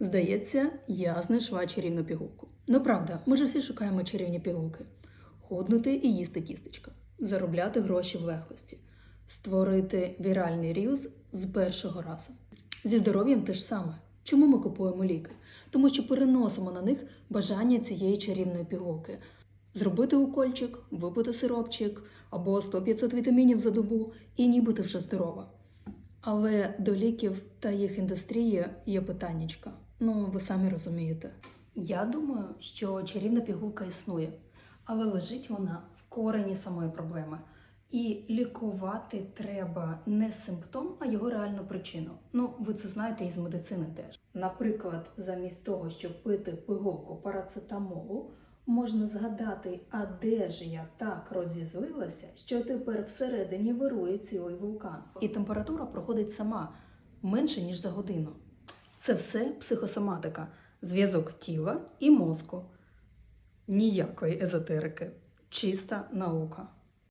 Здається, я знайшла чарівну пігулку. Ну правда, ми ж всі шукаємо чарівні пігулки. Худнути і їсти тістечка, заробляти гроші в легкості, створити віральний рілз з першого разу. Зі здоров'ям те ж саме. Чому ми купуємо ліки? Тому що переносимо на них бажання цієї чарівної пігулки. Зробити укольчик, випити сиропчик або 100-500 вітамінів за добу, і ніби ти вже здорова. Але до ліків та їх індустрії є питаннячка. Ну, ви самі розумієте. Я думаю, що чарівна пігулка існує, але лежить вона в корені самої проблеми. І лікувати треба не симптом, а його реальну причину. Ну, ви це знаєте із медицини теж. Наприклад, замість того, щоб пити пигулку парацетамолу, можна згадати, а де ж я так розізлилася, що тепер всередині вирує цілий вулкан. І температура проходить сама менше, ніж за годину. Це все психосоматика, зв'язок тіла і мозку. Ніякої езотерики, чиста наука.